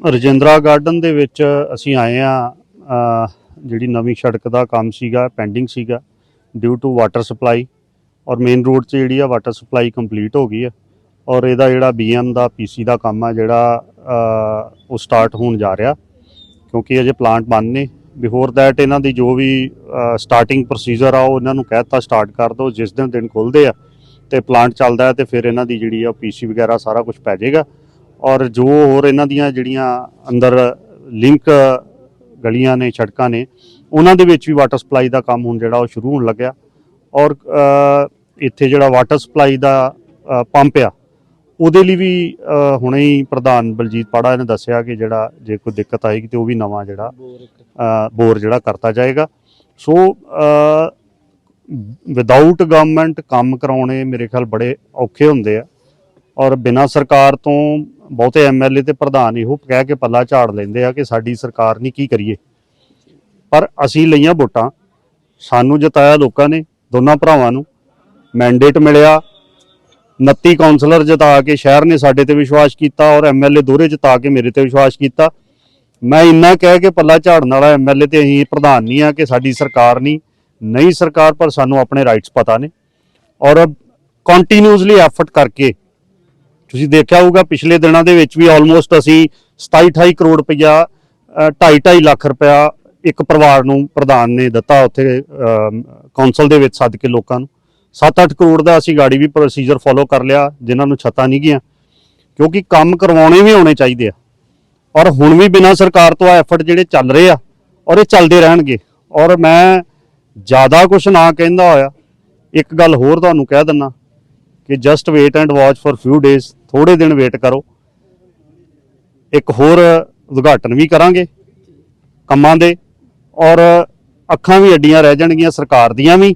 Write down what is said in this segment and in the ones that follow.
Rajindra garden ਦੇ ਵਿੱਚ ਅਸੀਂ ਆਏ ਆ ਜਿਹੜੀ ਨਵੀਂ ਸੜਕ ਦਾ ਕੰਮ ਸੀਗਾ ਪੈਂਡਿੰਗ ਸੀਗਾ ਡਿਊ ਟੂ ਵਾਟਰ ਸਪਲਾਈ ਔਰ ਮੇਨ ਰੋਡ 'ਚ ਜਿਹੜੀ ਆ ਵਾਟਰ ਸਪਲਾਈ ਕੰਪਲੀਟ ਹੋ ਗਈ ਹੈ ਔਰ ਇਹਦਾ ਜਿਹੜਾ ਬੀਐਮ ਦਾ ਪੀਸੀ ਦਾ ਕੰਮ ਆ ਜਿਹੜਾ ਉਹ ਸਟਾਰਟ ਹੋਣ ਜਾ ਰਿਹਾ ਕਿਉਂਕਿ ਅਜੇ ਪਲਾਂਟ ਬੰਦ ਨੇ। ਬਿਫੋਰ ਦੈਟ ਇਹਨਾਂ ਦੀ ਜੋ ਵੀ ਸਟਾਰਟਿੰਗ ਪ੍ਰੋਸੀਜਰ ਆ, ਉਹ ਇਹਨਾਂ ਨੂੰ ਕਹਿਤਾ ਸਟਾਰਟ ਕਰ ਦਿਓ, ਜਿਸ ਦਿਨ ਦਿਨ ਖੁੱਲਦੇ ਆ ਤੇ ਪਲਾਂਟ ਚੱਲਦਾ ਹੈ ਤੇ ਫਿਰ ਇਹਨਾਂ ਦੀ ਜਿਹੜੀ ਆ ਪੀਸੀ ਵਗੈਰਾ ਸਾਰਾ ਕੁਝ ਪੈ ਜਾਏਗਾ। ਔਰ ਜੋ ਹੋਰ ਇਹਨਾਂ ਦੀਆਂ ਜਿਹੜੀਆਂ ਅੰਦਰ ਲਿੰਕ ਗਲੀਆਂ ਨੇ, ਸੜਕਾਂ ਨੇ, ਉਹਨਾਂ ਦੇ ਵਿੱਚ ਵੀ ਵਾਟਰ ਸਪਲਾਈ ਦਾ ਕੰਮ ਹੁਣ ਜਿਹੜਾ ਉਹ ਸ਼ੁਰੂ ਹੋਣ ਲੱਗਿਆ। ਔਰ ਇੱਥੇ ਜਿਹੜਾ ਵਾਟਰ ਸਪਲਾਈ ਦਾ ਪੰਪ ਆ, ਉਹਦੇ ਲਈ ਵੀ ਹੁਣੇ ਹੀ ਪ੍ਰਧਾਨ ਬਲਜੀਤ ਪਾੜਾ ਨੇ ਦੱਸਿਆ ਕਿ ਜਿਹੜਾ ਜੇ ਕੋਈ ਦਿੱਕਤ ਆਏਗੀ ਤੇ ਉਹ ਵੀ ਨਵਾਂ ਜਿਹੜਾ ਬੋਰ ਜਿਹੜਾ ਕਰਤਾ ਜਾਏਗਾ। ਸੋ ਵਿਦਆਊਟ ਗਵਰਨਮੈਂਟ ਕੰਮ ਕਰਾਉਣੇ ਮੇਰੇ ਖਿਆਲ ਬੜੇ ਔਖੇ ਹੁੰਦੇ ਆ। ਔਰ ਬਿਨਾਂ ਸਰਕਾਰ ਤੋਂ ਬਹੁਤੇ ਐਮਐਲਏ ਤੇ ਪ੍ਰਧਾਨ ਇਹੋ ਕਹਿ ਕੇ ਪੱਲਾ ਝਾੜ ਲੈਂਦੇ ਆ ਕਿ ਸਾਡੀ ਸਰਕਾਰ ਨਹੀਂ ਕੀ ਕਰੀਏ। ਪਰ ਅਸੀਂ ਲਈਆਂ ਵੋਟਾਂ, ਸਾਨੂੰ ਜਿਤਾਇਆ ਲੋਕਾਂ ਨੇ, ਦੋਨਾਂ ਭਰਾਵਾਂ ਨੂੰ। ਮੈਂਡੇਟ ਮਿਲਿਆ 29 ਕਾਉਂਸਲਰ ਜਿਤਾ ਕੇ ਸ਼ਹਿਰ ਨੇ ਸਾਡੇ ਤੇ ਵਿਸ਼ਵਾਸ ਕੀਤਾ ਔਰ ਐਮਐਲਏ ਦੋਹਰੇ ਜਿਤਾ ਕੇ ਮੇਰੇ ਤੇ ਵਿਸ਼ਵਾਸ ਕੀਤਾ। ਮੈਂ ਇੰਨਾ ਕਹਿ ਕੇ ਪੱਲਾ ਝਾੜਨ ਵਾਲਾ ਐਮਐਲਏ ਤੇ ਅਸੀਂ ਪ੍ਰਧਾਨ ਨਹੀਂ ਆ ਕਿ ਸਾਡੀ ਸਰਕਾਰ ਨਹੀਂ ਨਹੀਂ ਸਰਕਾਰ, ਪਰ ਸਾਨੂੰ ਆਪਣੇ ਰਾਈਟਸ ਪਤਾ ਨੇ। ਔਰ ਕੰਟੀਨਿਊਸਲੀ ਐਫਰਟ ਕਰਕੇ ਤੁਸੀਂ ਦੇਖਿਆ ਹੋਊਗਾ, ਪਿਛਲੇ ਦਿਨਾਂ ਦੇ ਵਿੱਚ ਵੀ ਆਲਮੋਸਟ ਅਸੀਂ 27 28 ਕਰੋੜ ਰੁਪਇਆ 2.5 ਲੱਖ ਰੁਪਇਆ ਇੱਕ ਪਰਿਵਾਰ ਨੂੰ ਪ੍ਰਧਾਨ ਨੇ ਦਿੱਤਾ ਉੱਥੇ ਕੌਂਸਲ ਦੇ ਵਿੱਚ ਸੱਦ ਕੇ ਲੋਕਾਂ ਨੂੰ। 7-8 ਕਰੋੜ ਦਾ ਅਸੀਂ ਗਾੜੀ ਵੀ ਪ੍ਰੋਸੀਜਰ ਫੋਲੋ ਕਰ ਲਿਆ, ਜਿਨ੍ਹਾਂ ਨੂੰ ਛੱਤਾਂ ਨਹੀਂ ਗਈਆਂ। ਕਿਉਂਕਿ ਕੰਮ ਕਰਵਾਉਣੇ ਵੀ ਹੋਣੇ ਚਾਹੀਦੇ ਆ। ਔਰ ਹੁਣ ਵੀ ਬਿਨਾਂ ਸਰਕਾਰ ਤੋਂ ਆ ਐਫਰਟ ਜਿਹੜੇ ਚੱਲ ਰਹੇ ਆ, ਔਰ ਇਹ ਚੱਲਦੇ ਰਹਿਣਗੇ। ਔਰ ਮੈਂ ਜ਼ਿਆਦਾ ਕੁਝ ਨਾ ਕਹਿੰਦਾ ਹੋਇਆ, ਇੱਕ ਗੱਲ ਹੋਰ ਤੁਹਾਨੂੰ ਕਹਿ ਦਿੰਨਾ ਕਿ just wait and watch for few days ਥੋੜੇ ਦਿਨ ਵੇਟ ਕਰੋ। ਇੱਕ ਹੋਰ ਉਦਘਾਟਨ ਵੀ ਕਰਾਂਗੇ ਕੰਮਾਂ ਦੇ, ਔਰ ਅੱਖਾਂ ਵੀ ਅੱਡੀਆਂ ਰਹਿ ਜਾਣਗੀਆਂ, ਸਰਕਾਰ ਦੀਆਂ ਵੀ,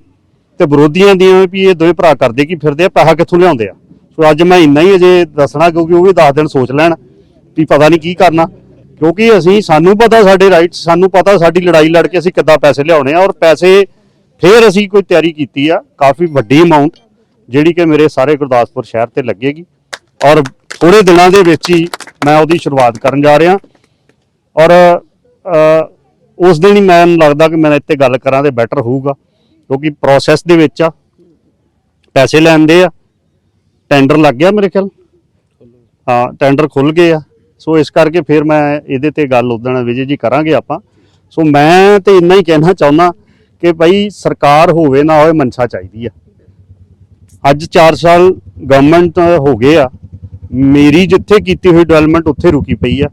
ਤੇ ਵਿਰੋਧੀਆਂ ਦੀਆਂ ਵੀ ਇਹ ਦੋਵੇਂ ਭਰਾ ਕਰਦੇ ਕੀ ਫਿਰਦੇ ਆ, ਪੈਸਾ ਕਿੱਥੋਂ ਲਿਆਉਂਦੇ ਆ? ਸੋ ਅੱਜ ਮੈਂ ਇੰਨਾ ਹੀ ਅਜੇ ਦੱਸਣਾ, ਕਿਉਂਕਿ ਉਹ ਵੀ 10 ਦਿਨ ਸੋਚ ਲੈਣ ਵੀ ਪਤਾ ਨਹੀਂ ਕੀ ਕਰਨਾ। ਕਿਉਂਕਿ ਅਸੀਂ, ਸਾਨੂੰ ਪਤਾ ਸਾਡੇ ਰਾਈਟਸ ਸਾਨੂੰ ਪਤਾ ਸਾਡੀ ਲੜਾਈ ਲੜ ਕੇ ਅਸੀਂ ਕਿੱਦਾਂ ਪੈਸੇ ਲਿਆਉਣੇ ਆ, ਔਰ ਪੈਸੇ ਫੇਰ ਅਸੀਂ ਕੋਈ ਤਿਆਰੀ ਕੀਤੀ ਆ, ਕਾਫੀ ਵੱਡੀ ਅਮਾਉਂਟ ਜਿਹੜੀ ਕਿ ਮੇਰੇ ਸਾਰੇ ਗੁਰਦਾਸਪੁਰ ਸ਼ਹਿਰ ਤੇ ਲੱਗੇਗੀ। ਔਰ ਥੋੜੇ ਦਿਨਾਂ ਦੇ ਵਿੱਚ ਹੀ ਮੈਂ ਉਹਦੀ ਸ਼ੁਰੂਆਤ ਕਰਨ ਜਾ ਰਿਹਾ। ਔਰ ਉਸ ਦਿਨ ਹੀ ਮੈਨੂੰ ਲੱਗਦਾ ਕਿ ਮੈਂ ਇੱਥੇ ਗੱਲ ਕਰਾਂ ਤੇ ਬੈਟਰ ਹੋਊਗਾ, ਕਿਉਂਕਿ ਪ੍ਰੋਸੈਸ ਦੇ ਵਿੱਚ ਆ। ਪੈਸੇ ਲੈਂਦੇ ਆ। ਟੈਂਡਰ ਲੱਗ ਗਿਆ ਮੇਰੇ ਖਿਆਲ। ਹਾਂ ਟੈਂਡਰ ਖੁੱਲ ਗਏ ਆ। ਸੋ ਇਸ ਕਰਕੇ ਫਿਰ ਮੈਂ ਇਹਦੇ ਤੇ ਗੱਲ ਉਦਣ ਵਿਜੇ ਜੀ ਕਰਾਂਗੇ ਆਪਾਂ। ਸੋ ਮੈਂ ਤੇ ਇੰਨਾ ਹੀ ਕਹਿਣਾ ਚਾਹੁੰਦਾ ਕਿ ਭਾਈ ਸਰਕਾਰ ਹੋਵੇ ਨਾ ਹੋਵੇ ਮਨਸ਼ਾ ਚਾਹੀਦੀ ਆ। ਅੱਜ 4 ਸਾਲ ਗਵਰਨਮੈਂਟ ਹੋ ਗਏ ਆ। ਮੇਰੀ ਜਿੱਥੇ ਕੀਤੀ ਹੋਈ ਡਿਵੈਲਪਮੈਂਟ ਉੱਥੇ ਰੁਕੀ ਪਈ ਆ।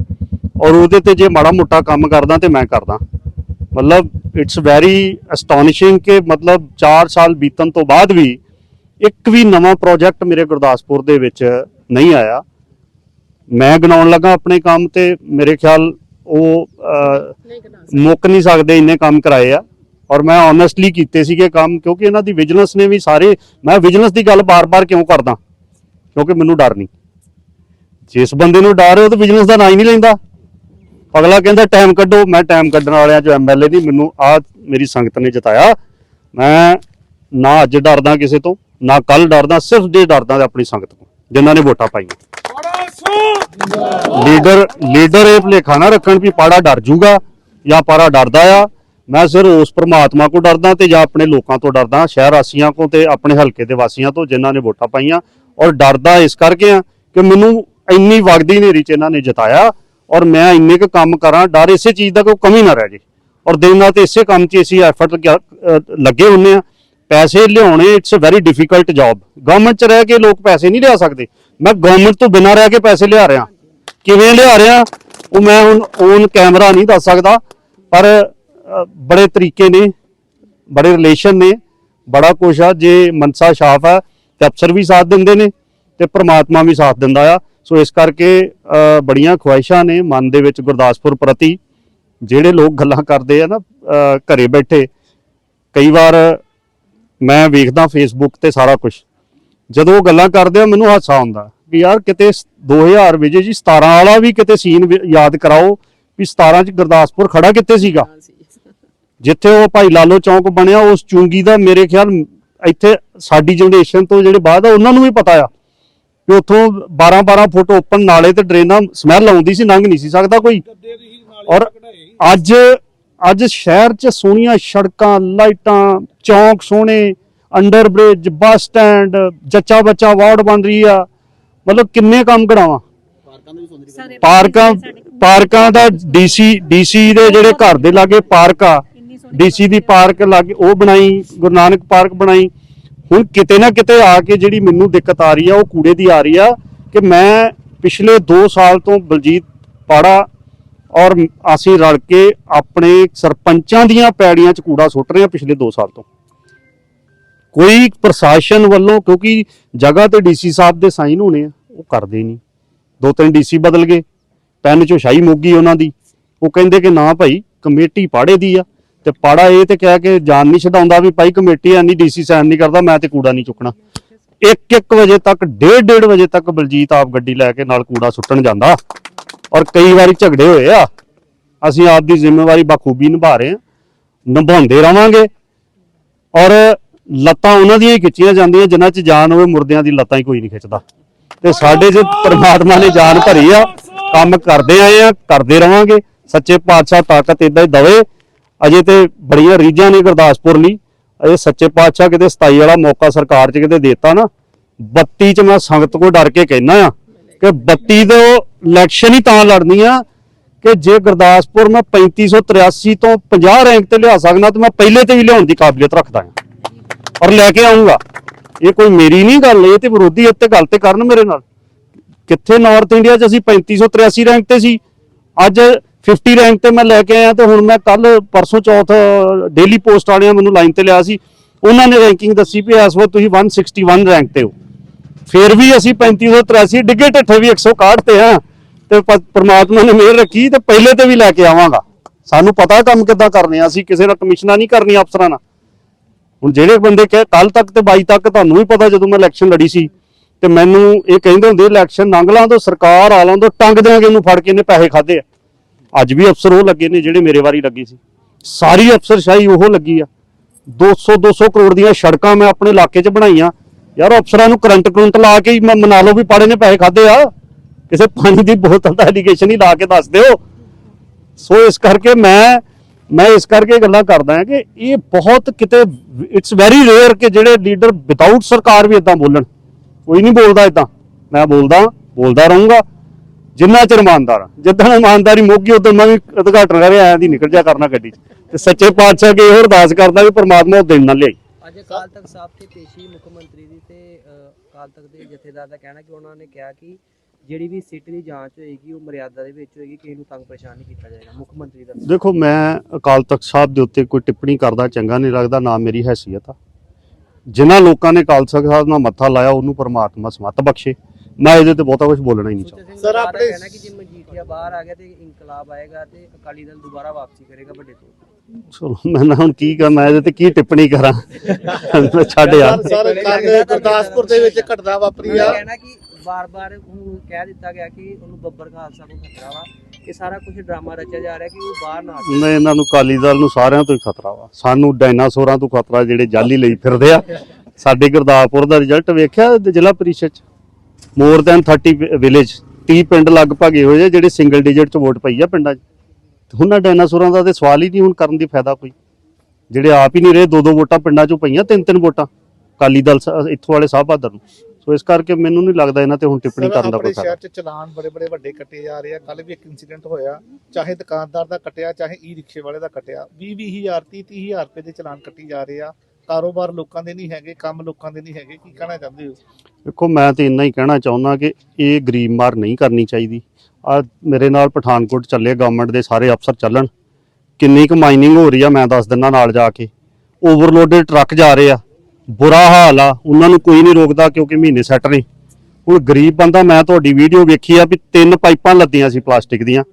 ਔਰ ਉਹਦੇ ਤੇ ਜੇ ਮਾੜਾ ਮੋਟਾ ਕੰਮ ਕਰਦਾ ਤੇ ਮੈਂ ਕਰਦਾ। ਮਤਲਬ ਇਟਸ ਵੈਰੀ ਅਸਟੋਨਿਸ਼ਿੰਗ ਕਿ ਮਤਲਬ 4 ਸਾਲ ਬੀਤਣ ਤੋਂ ਬਾਅਦ ਵੀ ਇੱਕ ਵੀ ਨਵਾਂ ਪ੍ਰੋਜੈਕਟ ਮੇਰੇ ਗੁਰਦਾਸਪੁਰ ਦੇ ਵਿੱਚ ਨਹੀਂ ਆਇਆ। ਮੈਂ ਗਣਾਉਣ ਲੱਗਾ ਆਪਣੇ ਕੰਮ ਤੇ ਮੇਰੇ ਖਿਆਲ ਉਹ ਮੁੱਕ ਨਹੀਂ ਸਕਦੇ ਇੰਨੇ ਕੰਮ ਕਰਾਏ ਆ। ਔਰ ਮੈਂ ਓਨੈਸਟਲੀ ਕੀਤੇ ਸੀਗੇ ਕੰਮ ਕਿਉਂਕਿ ਇਹਨਾਂ ਦੀ ਵਿਜੀਲੈਂਸ ਨੇ ਵੀ ਸਾਰੇ ਮੈਂ ਵਿਜੀਲੈਂਸ ਦੀ ਗੱਲ ਬਾਰ-ਬਾਰ ਕਿਉਂ ਕਰਦਾ? ਕਿਉਂਕਿ ਮੈਨੂੰ ਡਰ ਨਹੀਂ। ਜਿਸ ਬੰਦੇ ਨੂੰ ਡਰ ਹੈ ਉਹ ਤਾਂ ਵਿਜੀਲੈਂਸ ਦਾ ਨਾਂ ਹੀ ਨਹੀਂ ਲੈਂਦਾ। ਅਗਲਾ ਕਹਿੰਦਾ ਟਾਈਮ ਕੱਢੋ। ਮੈਂ ਟਾਈਮ ਕੱਢਣ ਵਾਲਿਆਂ ਚੋਂ ਐਮਐਲਏ ਨਹੀਂ ਮੈਨੂੰ ਆ ਮੇਰੀ ਸੰਗਤ ਨੇ ਜਿਤਾਇਆ। ਮੈਂ ਨਾ ਅੱਜ ਡਰਦਾ ਕਿਸੇ ਤੋਂ ਨਾ ਕੱਲ ਡਰਦਾ ਸਿਰਫ ਜੇ ਡਰਦਾ ਆਪਣੀ ਸੰਗਤ ਤੋਂ ਜਿਨ੍ਹਾਂ ਨੇ ਵੋਟਾਂ ਪਾਈਆਂ। ਲੀਡਰ ਲੀਡਰ ਇਹ ਭੁਲੇਖਾ ਨਾ ਰੱਖਣ ਵੀ ਪਾੜਾ ਡਰ ਜੂਗਾ ਜਾਂ ਪਾੜਾ ਡਰਦਾ ਆ। ਮੈਂ ਸਿਰ ਉਸ ਪ੍ਰਮਾਤਮਾ ਕੋ ਡਰਦਾ ਤੇ ਜਾਂ ਆਪਣੇ ਲੋਕਾਂ ਤੋਂ ਡਰਦਾ, ਸ਼ਹਿਰ ਵਾਸੀਆਂ ਕੋ ਤੇ ਆਪਣੇ ਹਲਕੇ ਦੇ ਵਾਸੀਆਂ ਤੋਂ ਜਿਨ੍ਹਾਂ ਨੇ ਵੋਟਾਂ ਪਾਈਆਂ। ਔਰ ਡਰਦਾ ਇਸ ਕਰਕੇ ਆ ਕਿ ਮੈਨੂੰ ਇੰਨੀ ਵਗਦੀ ਨੇਰੀ ਚ ਇਹਨਾਂ ਨੇ ਜਿਤਾਇਆ ਔਰ ਮੈਂ ਇੰਨੇ ਕੁ ਕੰਮ ਕਰਾਂ, ਡਰ ਇਸੇ ਚੀਜ਼ ਦਾ ਕੋਈ ਕਮੀ ਨਾ ਰਹਿ ਜੇ। ਔਰ ਦਿਨ ਰਾਤ ਇਸੇ ਕੰਮ 'ਚ ਅਸੀਂ ਐਫਰਟ ਲੱਗੇ ਹੁੰਨੇ ਆ। ਪੈਸੇ ਲਿਆਉਣੇ it's a very difficult job government 'ਚ ਰਹਿ ਕੇ ਲੋਕ ਪੈਸੇ ਨਹੀਂ ਲਿਆ ਸਕਦੇ। ਮੈਂ ਗਵਰਨਮੈਂਟ ਤੋਂ ਬਿਨਾਂ ਰਹਿ ਕੇ ਪੈਸੇ ਲਿਆ ਰਿਹਾ। ਕਿਵੇਂ ਲਿਆ ਰਿਹਾ? ਉਹ ਮੈਂ ਹੁਣ ਔਨ ਕੈਮਰਾ ਨਹੀਂ ਦੱਸ ਸਕਦਾ। ਪਰ ਬੜੇ ਤਰੀਕੇ ਨੇ ਬੜੇ ਰਿਲੇਸ਼ਨ ਨੇ ਬੜਾ ਕੁਛ ਆ ਜੇ ਮਨਸਾ ਸਾਫ਼ ਆ ਤੇ ਅਫਸਰ ਵੀ ਸਾਥ ਦਿੰਦੇ ਨੇ ਤੇ ਪ੍ਰਮਾਤਮਾ ਵੀ ਸਾਥ ਦਿੰਦਾ ਆ। ਸੋ ਇਸ ਕਰਕੇ ਬੜੀਆਂ ਖੁਆਇਸ਼ਾਂ ਨੇ ਮਨ ਦੇ ਵਿੱਚ ਗੁਰਦਾਸਪੁਰ ਪ੍ਰਤੀ। ਜਿਹੜੇ ਲੋਕ ਗੱਲਾਂ ਕਰਦੇ ਆ ਨਾ ਅ, ਘਰੇ ਬੈਠੇ ਕਈ ਵਾਰ ਮੈਂ ਵੇਖਦਾ ਫੇਸਬੁੱਕ ਤੇ ਸਾਰਾ ਕੁਝ ਜਦੋਂ ਉਹ ਗੱਲਾਂ ਕਰਦੇ ਆ ਮੈਨੂੰ ਹਾਸਾ ਆਉਂਦਾ ਕਿ ਯਾਰ ਕਿਤੇ ਸ- 2000 ਵਿਜੇ ਜੀ 17 ਵਾਲਾ ਵੀ ਕਿਤੇ ਸੀਨ ਯਾਦ ਕਰਾਓ ਵੀ 17 ਚ ਗੁਰਦਾਸਪੁਰ ਖੜਾ ਕਿੱਥੇ ਸੀਗਾ? ਜਿੱਥੇ ਉਹ ਭਾਈ ਲਾਲੋ ਚੌਂਕ ਬਣਿਆ ਉਸ ਚੁੰਗੀ ਦਾ ਮੇਰੇ ਖਿਆਲ ਇੱਥੇ ਸਾਡੀ ਜਨਰੇਸ਼ਨ ਤੋਂ ਜਿਹੜੇ ਬਾਅਦ ਆ ਉਹਨਾਂ ਨੂੰ ਵੀ ਪਤਾ ਆ ਕਿ ਉੱਥੋਂ 12 12 ਫੁੱਟ ਓਪਨ ਨਾਲੇ ਤੇ ਡਰੇਨਾਂ ਸਮੈਲ ਆਉਂਦੀ ਸੀ ਲੰਘ ਨਹੀਂ ਸੀ ਸਕਦਾ ਕੋਈ। ਔਰ ਅੱਜ ਅੱਜ ਸ਼ਹਿਰ 'ਚ ਸੋਹਣੀਆਂ ਸੜਕਾਂ ਲਾਈਟਾਂ ਚੌਂਕ ਸੋਹਣੇ ਅੰਡਰ ਬ੍ਰਿਜ ਬੱਸ ਸਟੈਂਡ ਜੱਚਾ ਬੱਚਾ ਵਾਰਡ ਬਣ ਰਹੀ ਆ। ਮਤਲਬ ਕਿੰਨੇ ਕੰਮ ਕਰਾਵਾਂ? ਪਾਰਕਾਂ ਪਾਰਕਾਂ ਦਾ ਡੀਸੀ ਡੀਸੀ ਦੇ ਜਿਹੜੇ ਘਰ ਦੇ ਲਾਗੇ ਪਾਰਕ ਆ ਡੀਸੀ ਦੀ ਪਾਰਕ ਲਾਗੇ ਉਹ ਬਣਾਈ, ਗੁਰੂ ਨਾਨਕ ਪਾਰਕ ਬਣਾਈ। ਹੁਣ ਕਿਤੇ ਨਾ ਕਿਤੇ ਆ ਕੇ ਜਿਹੜੀ ਮੈਨੂੰ ਦਿੱਕਤ ਆ ਰਹੀ ਆ, ਉਹ ਕੂੜੇ ਦੀ ਆ ਰਹੀ ਆ ਕਿ ਮੈਂ ਪਿਛਲੇ 2 ਸਾਲ ਤੋਂ ਬਲਜੀਤ ਪਾੜਾ ਔਰ ਅਸੀਂ ਰਲ ਕੇ ਆਪਣੇ ਸਰਪੰਚਾਂ ਦੀਆਂ ਪੈੜੀਆਂ 'ਚ ਕੂੜਾ ਸੁੱਟ ਰਹੇ ਹਾਂ ਪਿਛਲੇ 2 ਸਾਲ ਤੋਂ। ਕੋਈ ਪ੍ਰਸ਼ਾਸਨ ਵੱਲੋਂ, ਕਿਉਂਕਿ ਜਗ੍ਹਾ ਤੇ ਡੀਸੀ ਸਾਹਿਬ ਦੇ ਸਾਈਨ ਹੋਣੇ ਆ, ਉਹ ਕਰਦੇ ਨਹੀਂ। ਦੋ ਤਿੰਨ ਡੀਸੀ ਬਦਲ ਗਏ, ਪੈਨ ਚੋਂ ਸ਼ਾਹੀ ਮੁੱਗੀ ਉਹਨਾਂ ਦੀ। ਉਹ ਕਹਿੰਦੇ ਕਿ ਨਾ ਭਾਈ, ਕਮੇਟੀ ਪਾੜੇ ਦੀ ਆ। ਤੇ ਪਾੜਾ ਇਹ ਤੇ ਕਹਿ ਕੇ ਜਾਨ ਨਹੀਂ ਛਡਾਉਂਦਾ ਵੀ ਭਾਈ ਕਮੇਟੀ ਐਨੀ ਡੀਸੀ ਸਾਈਨ ਨਹੀਂ ਕਰਦਾ, ਮੈਂ ਤੇ ਕੂੜਾ ਨਹੀਂ ਚੁੱਕਣਾ। 1-1 ਵਜੇ ਤੱਕ 1:30 ਵਜੇ ਤੱਕ ਬਲਜੀਤ ਆਪ ਗੱਡੀ ਲੈ ਕੇ ਨਾਲ ਕੂੜਾ ਸੁੱਟਣ ਜਾਂਦਾ। ਔਰ ਕਈ ਵਾਰੀ ਝਗੜੇ ਹੋਏ ਆ। ਅਸੀਂ ਆਪ ਦੀ ਜ਼ਿੰਮੇਵਾਰੀ ਬਖੂਬੀ ਨਿਭਾ ਰਹੇ ਹਾਂ, ਨਿਭਾਉਂਦੇ ਰਵਾਂਗੇ। ਔਰ ਲੱਤਾਂ ਉਹਨਾਂ ਦੀਆਂ ਹੀ ਖਿੱਚੀਆਂ ਜਾਂਦੀਆਂ, ਜਿਨ੍ਹਾਂ 'ਚ ਜਾਨ ਹੋਵੇ, ਮੁਰਦਿਆਂ ਦੀ ਲੱਤਾਂ ਹੀ ਕੋਈ ਨਹੀਂ ਖਿੱਚਦਾ। ਤੇ ਸਾਡੇ 'ਚ ਪ੍ਰਮਾਤਮਾ ਨੇ ਜਾਨ ਭਰੀ ਆ, ਕੰਮ ਕਰਦੇ ਆਏ ਆ, ਕਰਦੇ ਰਵਾਂਗੇ। ਸੱਚੇ ਪਾਤਸ਼ਾਹ ਤਾਕਤ ਇਦਾਂ ਹੀ ਦਵੇ। ਅਜੇ ਤੇ ਬੜੀਆਂ ਰੀਝਾਂ ਨੇ ਗੁਰਦਾਸਪੁਰ ਲਈ। ਅਜੇ ਸੱਚੇ ਪਾਤਸ਼ਾਹ ਕਿਤੇ 27 ਵਾਲਾ ਮੌਕਾ ਸਰਕਾਰ 'ਚ ਕਿਤੇ ਦੇਤਾ ਨਾ 32 'ਚ ਮੈਂ ਸੰਗਤ ਕੋ ਡਰ ਕੇ ਕਹਿਣਾ ਆ ਕਿ 32 ਤੋਂ ਇਲੈਕਸ਼ਨ ਹੀ ਤਾਂ ਲੜਨੀ ਆ ਕਿ ਜੇ ਗੁਰਦਾਸਪੁਰ ਮੈਂ 3583 ਤੋਂ 50 ਰੈਂਕ ਤੇ ਲਿਆ ਸਕਦਾ ਤਾਂ ਮੈਂ ਪਹਿਲੇ ਤੇ ਵੀ ਲਿਆਉਣ ਦੀ ਕਾਬਲੀਅਤ ਰੱਖਦਾ ਆ ਔਰ ਲੈ ਕੇ ਆਉਂਗਾ ਇਹ ਕੋਈ ਮੇਰੀ ਨਹੀਂ ਗੱਲ, ਇਹ ਤੇ ਵਿਰੋਧੀ ਇੱਥੇ ਗੱਲ ਤੇ ਕਰਨ ਮੇਰੇ ਨਾਲ। ਕਿੱਥੇ ਨਾਰਥ ਇੰਡੀਆ 'ਚ ਅਸੀਂ 3583 ਰੈਂਕ ਤੇ ਸੀ। ਅੱਜ 50 ਰੈਂਕ ਤੇ ਮੈਂ ਲੈ ਕੇ ਆਇਆ ਤੇ ਹੁਣ ਮੈਂ ਕੱਲ ਪਰਸੋਂ ਚੌਥ ਡੇਲੀ ਪੋਸਟ ਵਾਲਿਆਂ ਮੈਨੂੰ ਲਾਈਨ ਤੇ ਲਿਆ ਸੀ। ਉਹਨਾਂ ਨੇ ਰੈਂਕਿੰਗ ਦੱਸੀ ਵੀ ਇਸ ਵਾਰ ਤੁਸੀਂ 161 ਰੈਂਕ ਤੇ ਹੋ। ਫਿਰ ਵੀ ਅਸੀਂ 3583 ਡਿੱਗੇ ਢੱਠੇ ਵੀ 161 ਤੇ ਆ ਤੇ ਪਰਮਾਤਮਾ ਨੇ ਮਿਹਰ ਰੱਖੀ ਤੇ ਪਹਿਲੇ ਤੇ ਵੀ ਲੈ ਕੇ ਆਵਾਂਗਾ। ਸਾਨੂੰ ਪਤਾ ਕੰਮ ਕਿੱਦਾਂ ਕਰਨੇ ਆ, ਅਸੀਂ ਕਿਸੇ ਨਾਲ ਕਮਿਸ਼ਨਾਂ ਨਹੀਂ ਕਰਨੀ ਅਫਸਰਾਂ ਨਾਲ। ਹੁਣ ਜਿਹੜੇ ਬੰਦੇ ਕਹੇ ਕੱਲ ਤੱਕ ਤੇ 22 ਤੱਕ ਤੁਹਾਨੂੰ ਵੀ ਪਤਾ ਜਦੋਂ ਮੈਂ ਇਲੈਕਸ਼ਨ ਲੜੀ ਸੀ, ਤੇ ਮੈਨੂੰ ਇਹ ਕਹਿੰਦੇ ਹੁੰਦੇ ਇਲੈਕਸ਼ਨ ਲੰਘ ਲਾਂ ਤੋਂ ਸਰਕਾਰ ਆ ਲਾਂ ਤੋਂ ਟੰਗ ਦਿਆਂਗੇ ਇਹਨੂੰ ਫੜ ਕੇ ਇਹਨੇ ਪੈਸੇ ਖਾਦੇ ਆ। ਅੱਜ ਵੀ ਅਫਸਰ ਉਹ ਲੱਗੇ ਨੇ ਜਿਹੜੇ ਮੇਰੇ ਵਾਰੀ ਲੱਗੀ ਸੀ। ਸਾਰੀ ਅਫਸਰਸ਼ਾਹੀ ਉਹ ਲੱਗੀ ਆ। 200 200 ਕਰੋੜ ਦੀਆਂ ਸੜਕਾਂ ਮੈਂ ਆਪਣੇ ਇਲਾਕੇ 'ਚ ਬਣਾਈਆਂ। ਯਾਰ ਅਫਸਰਾਂ ਨੂੰ ਕਰੰਟ ਕਰੰਟ ਲਾ ਕੇ ਹੀ ਮਨਾ ਲਓ ਵੀ ਪਾੜੇ ਨੇ ਪੈਸੇ ਖਾਦੇ ਆ। ਕਿਸੇ ਪਾਣੀ ਦੀ ਬੋਤਲ ਦਾ ਐਲੀਗੇਸ਼ਨ ਹੀ ਲਾ ਕੇ ਦੱਸ ਦਿਓ। ਸੋ ਇਸ ਕਰਕੇ ਮੈਂ ਮੈਂ ਇਸ ਕਰਕੇ ਗੱਲਾਂ ਕਰਦਾ ਹਾਂ ਕਿ ਇਹ ਬਹੁਤ ਕਿਤੇ ਇਟਸ ਵੈਰੀ ਰੇਅਰ ਕਿ ਜਿਹੜੇ ਲੀਡਰ ਵਿਦਆਊਟ ਸਰਕਾਰ ਵੀ ਇਦਾਂ ਬੋਲਣ। ਕੋਈ ਨਹੀਂ ਬੋਲਦਾ ਇਦਾਂ ਮੈਂ ਬੋਲਦਾ ਬੋਲਦਾ ਰਹੂੰਗਾ। ਜਿੰਨਾ ਚਿਰ ਇਮਾਨਦਾਰ। ਜਿੱਦਾਂ ਇਮਾਨਦਾਰੀ ਮੋਗੀ ਉਦੋਂ ਮੈਂ ਵੀ ਉਦਘਾਟਨ ਕਰੇ ਆਇਆ ਦੀ ਨਿਕਲ ਜਾ ਕਰਨਾ ਗੱਡੀ 'ਚ। ਤੇ ਸੱਚੇ ਪਾਤਸ਼ਾਹ ਕੇ ਇਹ ਅਰਦਾਸ ਕਰਦਾ ਵੀ ਪਰਮਾਤਮਾ ਉਹ ਦਿਨ ਨਾ ਲਿਆਈ। ਅੱਜ ਅਕਾਲ ਤਖਤ ਸਾਹਿਬ ਤੇ ਪੇਸ਼ੀ ਮੁੱਖ ਮੰਤਰੀ ਦੀ ਤੇ ਅਕਾਲ ਤਖਤ ਦੇ ਜਥੇਦਾਰ ਦਾ ਕਹਿਣਾ ਕਿ ਉਹਨਾਂ ਨੇ ਕਿਹਾ ਕਿ ਜਿਹੜੀ ਵੀ ਸਿੱਟ ਦੀ ਜਾਂਚ ਹੋਏਗੀ ਉਹ ਮਰਿਆਦਾ ਦੇ ਵਿੱਚ ਹੋਏਗੀ ਕਿਸੇ ਨੂੰ ਤੰਗ ਪਰੇਸ਼ਾਨ ਨਹੀਂ ਕੀਤਾ ਜਾਏਗਾ। ਮੁੱਖ ਮੰਤਰੀ ਦਾ ਦੇਖੋ ਮੈਂ ਅਕਾਲ ਤਖਤ ਸਾਹਿਬ ਦੇ ਉੱਤੇ ਕੋਈ ਟਿੱਪਣੀ ਕਰਦਾ ਚੰਗਾ ਨਹੀਂ ਲੱਗਦਾ ਨਾ ਮੇਰੀ ਹੈਸੀਅਤ ਆ। ਜਿਨ੍ਹਾਂ ਲੋਕਾਂ ਨੇ ਅਕਾਲ ਤਖਤ ਸਾਹਿਬ ਨਾਲ ਮੱਥਾ ਲਾਇਆ ਉਹਨੂੰ ਪਰਮਾਤਮਾ ਸਮਤ ਬਖਸ਼ੇ। ਮੈਂ ਇਹਦੇ ਤੇ ਬਹੁਤਾ ਕੁਝ ਬੋਲਣਾ ਹੀ ਨਹੀਂ ਚਾਹੁੰਦਾ। ਸਰ, ਆਪਣੇ- ਕਹਿਣਾ ਕਿ ਜੇ ਮਜੀਠੀਆ ਬਾਹਰ ਆ ਗਿਆ ਤੇ ਇਨਕਲਾਬ ਆਏਗਾ ਤੇ ਅਕਾਲੀ ਦਲ ਦੁਬਾਰਾ ਵਾਪਸੀ ਕਰੇਗਾ ਵੱਡੇ ਤੋਂ? ਚਲੋ ਮੈਂ ਨਾ ਹੁਣ ਕੀ ਕਰਾਂ ਮੈਂ ਇਹਦੇ ਤੇ ਕੀ ਟਿੱਪਣੀ ਕਰਾਂ? ਮੈਂ ਛੱਡ ਯਾਰ। ਸਰ ਕੱਲ ਗੁਰਦਾਸਪੁਰ ਦੇ ਵਿੱਚ ਘਟਨਾ ਵਾਪਰੀ ਆ। ਕਹਿਣਾ ਕਿ ਬਾਰ-ਬਾਰ ਉਹਨੂੰ ਕਹਿ ਦਿੱਤਾ ਗਿਆ ਕਿ ਉਹਨੂੰ ਬੱਬਰ ਖਾਲਸਾ ਨੂੰ ਖਤਰਾ ਵਾ। ਕਿ ਸਾਰਾ ਕੁਝ ਡਰਾਮਾ ਰਚਿਆ ਜਾ ਰਿਹਾ ਕਿ ਉਹ ਬਾਹਰ ਨਾ ਆ ਜਾਵੇ। ਮੈਂ ਇਹਨਾਂ ਨੂੰ ਕਾਲੀ ਦਲ ਨੂੰ ਸਾਰਿਆਂ ਤੋਂ ਹੀ ਖਤਰਾ ਵਾ। ਸਾਨੂੰ ਡਾਇਨਾਸੌਰਾਂ ਤੋਂ ਖਤਰਾ ਜਿਹੜੇ ਜਾਲੀ ਲਈ ਫਿਰਦੇ ਆ। ਸਾਡੇ ਗੁਰਦਾਸਪੁਰ ਦਾ ਰਿਜ਼ਲਟ ਵੇਖਿਆ ਜ਼ਿਲ੍ਹਾ ਪਰਿਸ਼ਦ ਚ? ਮੋਰ ਦੈਨ 30 ਵਿਲੇਜ 30 ਪਿੰਡ ਲਗਭਗ ਇਹੋ ਜਿਹੇ ਜਿਹੜੇ ਸਿੰਗਲ ਡਿਜਿਟ ਚ ਵੋਟ ਪਈ ਆ ਪਿੰਡਾਂ 'ਚ। ਉਹਨਾਂ ਡਾਇਨਾਸੌਰਾਂ ਦਾ ਤੇ ਸਵਾਲ ਹੀ ਨਹੀਂ ਹੁਣ ਕਰਨ ਦੀ ਫਾਇਦਾ ਕੋਈ। ਜਿਹੜੇ ਆਪ ਹੀ ਨਹੀਂ ਰਹੇ ਦੋ ਦੋ ਵੋਟਾਂ ਪਿੰਡਾਂ 'ਚੋਂ ਪਈਆਂ ਤਿੰਨ ਤਿੰਨ ਵੋਟਾਂ। ਕਾਲੀ ਦਲ ਇੱਥੋਂ ਵਾਲੇ ਸਾਹਿਬ ਬਹਾਦਰ ਨੂੰ। ਸੋ ਇਸ ਕਰਕੇ ਮੈਨੂੰ ਨਹੀਂ ਲੱਗਦਾ ਇਹਨਾਂ ਤੇ ਹੁਣ ਟਿੱਪਣੀ ਕਰਨ ਦਾ ਕੋਈ ਫਾਇਦਾ। ਸ਼ਹਿਰ 'ਚ ਚਲਾਨ ਬੜੇ ਬੜੇ ਵੱਡੇ ਕੱਟੇ ਜਾ ਰਹੇ ਆ। ਕੱਲ ਵੀ ਇੱਕ ਇਨਸੀਡੈਂਟ ਹੋਇਆ। ਚਾਹੇ ਦੁਕਾਨਦਾਰ ਦਾ ਕੱਟਿਆ ਚਾਹੇ ਈ ਰਿਕਸ਼ੇ ਵਾਲੇ ਦਾ ਕੱਟਿਆ। 20 20000 30 30000 ਰੁਪਏ ਦੇ ਚਲਾਨ ਕੱਟੀ ਜਾ ਰਹੇ ਆ। ਕਾਰੋਬਾਰ ਲੋਕਾਂ ਦੇ ਨਹੀਂ ਹੈਗੇ, ਕੰਮ ਲੋਕਾਂ ਦੇ ਨਹੀਂ ਹੈਗੇ, ਕੀ ਕਹਿਣਾ ਚਾਹੁੰਦੇ ਹੋ? ਦੇਖੋ, ਮੈਂ ਤੇ ਇੰਨਾ ਹੀ ਕਹਿਣਾ ਚਾਹੁੰਦਾ ਕਿ ਇਹ ਗਰੀਬ ਮਾਰ ਨਹੀਂ ਕਰਨੀ ਚਾਹੀਦੀ। ਆ ਮੇਰੇ ਨਾਲ ਪਠਾਨਕੋਟ ਚੱਲੇ ਗਵਰਨਮੈਂਟ ਦੇ ਸਾਰੇ ਅਫਸਰ ਚੱਲਣ। ਕਿੰਨੀ ਕੁ ਮਾਈਨਿੰਗ ਹੋ ਰਹੀ ਆ, ਮੈਂ ਦੱਸ ਦਿੰਦਾ ਨਾਲ ਜਾ ਕੇ। ਓਵਰਲੋਡਡ ਟਰੱਕ ਜਾ ਰਹੇ ਆ। ਬੁਰਾ ਹਾਲ ਆ। ਉਹਨਾਂ ਨੂੰ ਕੋਈ ਨਹੀਂ ਰੋਕਦਾ ਕਿਉਂਕਿ ਮਹੀਨੇ ਸੈੱਟ ਨੇ। ਹੁਣ ਗਰੀਬ ਬੰਦਾ, ਮੈਂ ਤੁਹਾਡੀ ਵੀਡੀਓ ਵੇਖੀ ਆ ਵੀ ਤਿੰਨ ਪਾਈਪਾਂ ਲੱਦੀਆਂ ਸੀ ਪਲਾਸਟਿਕ ਦੀਆਂ।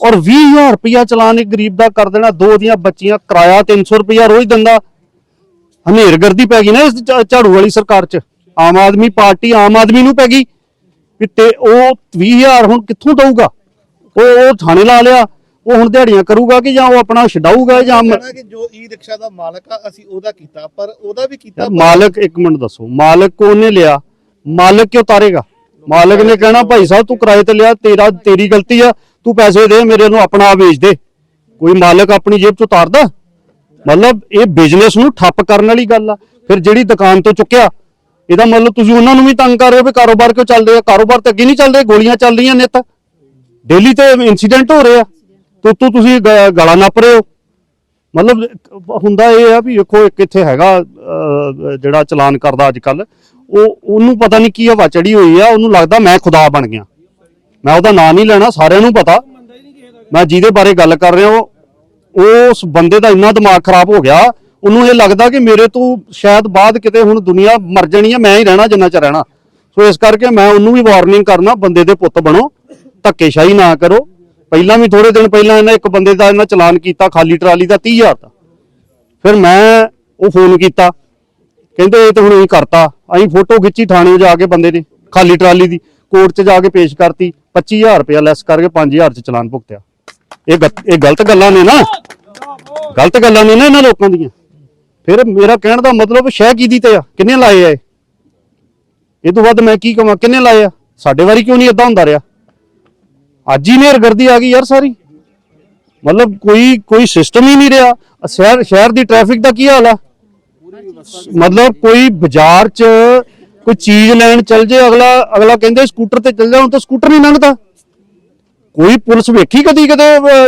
ਔਰ 20000 ਰੁਪਇਆ ਚਲਾਨ ਇੱਕ ਗਰੀਬ ਦਾ ਕਰ ਦੇਣਾ, ਦੋ ਦੀਆਂ ਬੱਚੀਆਂ ਕਿਰਾਇਆ 300 ਰੁਪਇਆ ਰੋਜ਼ ਦਿੰਦਾ। ਹਨੇਰਗਰਦੀ ਪੈ ਗਈ ਨਾ ਇਸ ਝਾ- ਝਾੜੂ ਵਾਲੀ ਸਰਕਾਰ 'ਚ। ਆਮ ਆਦਮੀ ਪਾਰਟੀ ਆਮ ਆਦਮੀ ਨੂੰ ਪੈ ਗਈ। ਵੀ ਤੇ ਉਹ 20000 ਹੁਣ ਕਿੱਥੋਂ ਦਊਗਾ? ਉਹ ਉਹ ਥਾਣੇ ਲਾ ਲਿਆ। ਉਹ ਹੁਣ ਦਿਹਾੜੀਆਂ ਕਰੂਗਾ ਕਿ ਜਾਂ ਉਹ ਆਪਣਾ ਛਡਾਊਗਾ ਜਾਂ ਮ- ਕਹਿਣਾ ਕਿ ਜੋ ਈ ਰਿਕਸ਼ਾ ਦਾ ਮਾਲਕ ਆ ਅਸੀਂ ਉਹਦਾ ਕੀਤਾ ਪਰ ਉਹਦਾ ਵੀ ਕੀਤਾ ਯਾਰ ਮਾਲਕ ਇੱਕ ਮਿੰਟ ਦੱਸੋ। ਮਾਲਕ ਉਹਨੇ ਲਿਆ? ਮਾਲਕ ਕਿਉਂ ਤਾਰੇਗਾ? ਮਾਲਕ ਨੇ ਕਹਿਣਾ ਭਾਈ ਸਾਹਿਬ ਤੂੰ ਕਿਰਾਏ ਤੇ ਲਿਆ ਤੇਰਾ ਤੇਰੀ ਗਲਤੀ ਆ। ਤੂੰ ਪੈਸੇ ਦੇ ਮੇਰੇ ਨੂੰ ਆਪਣਾ ਆਪ ਵੇਚ ਦੇ। ਕੋਈ ਮਾਲਕ ਆਪਣੀ ਜੇਬ ਚੋਂ ਤਾਰਦਾ? ਮਤਲਬ ਇਹ ਬਿਜ਼ਨਸ ਨੂੰ ਠੱਪ ਕਰਨ ਵਾਲੀ ਗੱਲ ਆ। ਫਿਰ ਜਿਹੜੀ ਦੁਕਾਨ ਤੋਂ ਚੁੱਕਿਆ, ਇਹਦਾ ਮਤਲਬ ਤੁਸੀਂ ਉਹਨਾਂ ਨੂੰ ਵੀ ਤੰਗ ਕਰ ਰਹੇ ਹੋ ਵੀ ਕਾਰੋਬਾਰ ਕਿਉਂ ਚੱਲ ਰਿਹਾ? ਕਾਰੋਬਾਰ ਤਾਂ ਅੱਗੇ ਨਹੀਂ ਚੱਲ ਰਿਹਾ, ਗੋਲੀਆਂ ਚੱਲ ਰਹੀਆਂ ਨੇ ਤਾਂ। ਡੇਲੀ ਤੇ ਇਨਸੀਡੈਂਟ ਹੋ ਰਹੇ। ਆ ਤੋ ਤੋ ਤੁਸੀਂ ਗਲਾ ਨੱਪ ਰਹੇ ਹੋ। ਮਤਲਬ ਹੁੰਦਾ ਇਹ ਆ ਵੀ ਵੇਖੋ, ਇੱਕ ਇੱਥੇ ਹੈਗਾ ਜਿਹੜਾ ਚਲਾਨ ਕਰਦਾ ਅੱਜ ਕੱਲ ਉਹ, ਉਹਨੂੰ ਪਤਾ ਨਹੀਂ ਕੀ ਹਵਾ ਚੜੀ ਹੋਈ ਆ, ਉਹਨੂੰ ਲੱਗਦਾ ਮੈਂ ਖੁਦਾ ਬਣ ਗਿਆ। ਮੈਂ ਉਹਦਾ ਨਾਂ ਨਹੀਂ ਲੈਣਾ, ਸਾਰਿਆਂ ਨੂੰ ਪਤਾ। ਮੈਂ ਜਿਹਦੇ ਬਾਰੇ ਗੱਲ ਕਰ ਰਿਹਾ, ਉਹ ਉਸ ਬੰਦੇ ਦਾ ਇੰਨਾ ਦਿਮਾਗ ਖਰਾਬ ਹੋ ਗਿਆ, ਉਹਨੂੰ ਇਹ ਲੱਗਦਾ ਕਿ ਮੇਰੇ ਤੋਂ ਸ਼ਾਇਦ ਬਾਅਦ ਕਿਤੇ ਹੁਣ ਦੁਨੀਆ ਮਰ ਜਾਣੀ ਹੈ ਮੈਂ ਹੀ ਰਹਿਣਾ ਜਿੰਨਾ ਚ ਰਹਿਣਾ। ਸੋ ਇਸ ਕਰਕੇ ਮੈਂ ਉਹਨੂੰ ਵੀ ਵਾਰਨਿੰਗ ਕਰਨਾ, ਬੰਦੇ ਦੇ ਪੁੱਤ ਬਣੋ, ਧੱਕੇਸ਼ਾਹੀ ਨਾ ਕਰੋ। ਪਹਿਲਾਂ ਵੀ ਥੋੜੇ ਦਿਨ ਪਹਿਲਾਂ ਇਹਨਾਂ ਇੱਕ ਬੰਦੇ ਦਾ ਇਹਨਾਂ ਚਲਾਨ ਕੀਤਾ, ਖਾਲੀ ਟਰਾਲੀ ਦਾ 30000 ਦਾ। ਫਿਰ ਮੈਂ ਉਹ ਫੋਨ ਕੀਤਾ, ਕਹਿੰਦੇ ਇਹ ਤਾਂ ਹੁਣ ਅਸੀਂ ਕਰਤਾ, ਅਸੀਂ ਫੋਟੋ ਖਿੱਚੀ ਥਾਣੇ ਜਾ ਕੇ ਬੰਦੇ ਨੇ ਖਾਲੀ ਟਰਾਲੀ ਦੀ, ਕੋਰਟ 'ਚ ਜਾ ਕੇ ਪੇਸ਼ ਕਰਤੀ 25000 ਰੁਪਇਆ ਲੈਸ ਕਰਕੇ 5000 'ਚ ਚਲਾਨ ਭੁਗਤਿਆ। ਇਹ ਗ- ਇਹ ਗਲਤ ਗੱਲਾਂ ਨੇ ਨਾ। ਗਲਤ ਗੱਲਾਂ ਨੇ ਨਾ ਇਹਨਾਂ ਲੋਕਾਂ ਦੀਆਂ। ਫਿਰ ਮੇਰਾ ਕਹਿਣ ਦਾ ਮਤਲਬ ਸ਼ਹਿ ਕੀਦੀ ਤੇ ਆ? ਕਿੰਨੇ ਲਾਏ ਆ ਇਹ? ਇਹ ਤੋਂ ਵੱਧ ਮੈਂ ਕੀ ਕਵਾਂ? ਕਿੰਨੇ ਲਾਏ ਆ? ਸਾਡੇ ਵਾਰੀ ਕਿਉਂ ਨਹੀਂ ਇਦਾਂ ਹੁੰਦਾ ਰਿਹਾ? ਅੱਜ ਹੀ ਨੇਰਗਰਦੀ ਆ ਗਈ ਯਾਰ ਸਾਰੀ। ਮਤਲਬ ਕੋਈ ਕੋਈ ਸਿਸਟਮ ਹੀ ਨਹੀਂ ਰਿਹਾ। ਅਹ ਸ਼ਹਿਰ ਸ਼ਹਿਰ ਦੀ ਟ੍ਰੈਫਿਕ ਦਾ ਕੀ ਹਾਲ ਆ? ਮਤਲਬ ਕੋਈ ਬਾਜ਼ਾਰ 'ਚ ਕੋਈ ਚੀਜ਼ ਲੈਣ ਚੱਲ ਜੇ, ਅਗਲਾ ਅਗਲਾ ਕਹਿੰਦੇ ਸਕੂਟਰ ਤੇ ਚੱਲ ਜਾ, ਹੁਣ ਤਾਂ ਸਕੂਟਰ ਨਹੀਂ ਲੰਘਦਾ। ਕੋਈ ਪੁਲਿਸ ਵੇਖੀ ਕਦੀ ਕਦੇ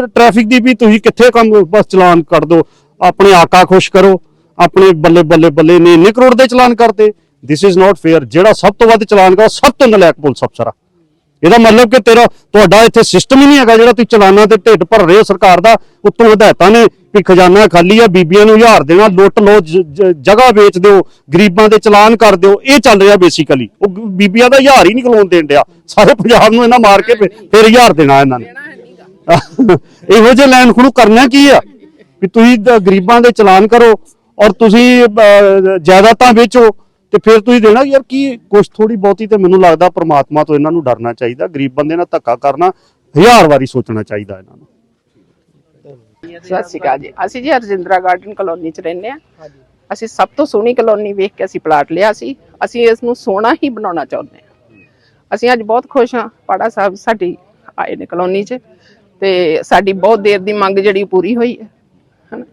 ਟ੍ਰੈਫਿਕ ਦੀ ਵੀ ਤੁਸੀਂ ਕਿੱਥੇ ਕੰਮ ਬਸ ਚਲਾਨ ਕਰ ਦੋ, ਆਪਣੇ ਆਕਾ ਖੁਸ਼ ਕਰੋ, ਆਪਣੇ ਬੱਲੇ ਬੱਲੇ ਬੱਲੇ ਨੇ ਇੰਨੇ ਕਰੋੜ ਦੇ ਚਲਾਨ ਕਰਤੇ। ਥਿਸ ਇਜ਼ ਨਾਟ ਫੇਅਰ ਜਿਹੜਾ ਸਭ ਤੋਂ ਵੱਧ ਚਲਾਨ ਕਰੋ ਸਭ ਤੋਂ ਨਲਾਇਕ ਪੁਲਿਸ ਅਫਸਰ ਆ। ਇਹਦਾ ਮਤਲਬ ਕਿ ਤੇਰਾ, ਤੁਹਾਡਾ ਇੱਥੇ ਸਿਸਟਮ ਹੀ ਨਹੀਂ ਹੈਗਾ ਜਿਹੜਾ ਤੁਸੀਂ ਚਲਾਨਾਂ ਤੇ ਢਿੱਡ ਭਰ ਰਹੇ ਹੋ ਸਰਕਾਰ ਦਾ, ਉੱਤੋਂ ਹਦਾਇਤਾਂ ਨੇ ਵੀ ਖਜ਼ਾਨਾ ਖਾਲੀ ਆ ਬੀਬੀਆਂ ਨੂੰ ਹਜ਼ਾਰ ਦੇਣਾ ਲੁੱਟ ਲੋ ਜਗ੍ਹਾ ਵੇਚ ਦਿਓ ਗਰੀਬਾਂ ਦੇ ਚਲਾਨ ਕਰ ਦਿਓ ਇਹ ਚੱਲ ਰਿਹਾ ਬੇਸਿਕਲੀ ਉਹ ਬੀਬੀਆਂ ਦਾ ਹਜ਼ਾਰ ਹੀ ਨਹੀਂ ਖਲੋਣ ਦੇਣ ਡਿਆ। ਸਾਰੇ ਪੰਜਾਬ ਨੂੰ ਇਹਨਾਂ ਮਾਰ ਕੇ ਫਿਰ- ਹਜ਼ਾਰ ਦੇਣਾ ਇਹਨਾਂ ਨੇ। ਇਹੋ ਜਿਹੇ ਲੈਣ ਖਣੂ ਕਰਨਾ ਕੀ ਆ? ਵੀ ਤੁਸੀਂ ਗਰੀਬਾਂ ਦੇ ਚਲਾਨ ਕਰੋ ਔਰ ਤੁਸੀਂ ਜਾਇਦਾਦਾਂ ਵੇਚੋ ਤੇ ਫਿਰ ਤੁਸੀਂ ਦੇਣਾ ਯਾਰ ਕੀ? ਕੁਛ ਥੋੜੀ ਬਹੁਤੀ ਤੇ ਮੈਨੂੰ ਲੱਗਦਾ ਪ੍ਰਮਾਤਮਾ ਤੋਂ ਇਹਨਾਂ ਨੂੰ ਡਰਨਾ ਚਾਹੀਦਾ ਗਰੀਬ ਬੰਦੇ ਨਾਲ ਧੱਕਾ ਕਰਨਾ ਹਜ਼ਾਰ ਵਾਰੀ ਸੋਚਣਾ ਚਾਹੀਦਾ ਇਹਨਾਂ ਨੂੰ। ਸਤਿ ਸ਼੍ਰੀ ਅਕਾਲ ਜੀ। ਅਸੀਂ ਜੀ ਰਜਿੰਦਰਾ ਗਾਰਡਨ ਕਲੋਨੀ ਚ ਰਹਿੰਦੇ ਆ ਅਸੀਂ ਸਭ ਤੋਂ ਸੋਹਣੀ ਕਲੋਨੀ ਵੇਖ ਕੇ ਅਸੀਂ ਪਲਾਟ ਲਿਆ ਸੀ। ਅਸੀਂ ਇਸ ਨੂੰ ਸੋਹਣਾ ਹੀ ਬਣਾਉਣਾ ਚਾਹੁੰਦੇ ਹਾਂ। ਅਸੀਂ ਅੱਜ ਬਹੁਤ ਖੁਸ਼ ਹਾਂ। ਪਾੜਾ ਸਾਹਿਬ ਸਾਡੀ ਆਏ ਨੇ ਕਲੋਨੀ ਚ ਤੇ ਸਾਡੀ ਬਹੁਤ ਦੇਰ ਦੀ ਮੰਗ ਜਿਹੜੀ ਪੂਰੀ ਹੋਈ ਹੈ ਹਨਾ?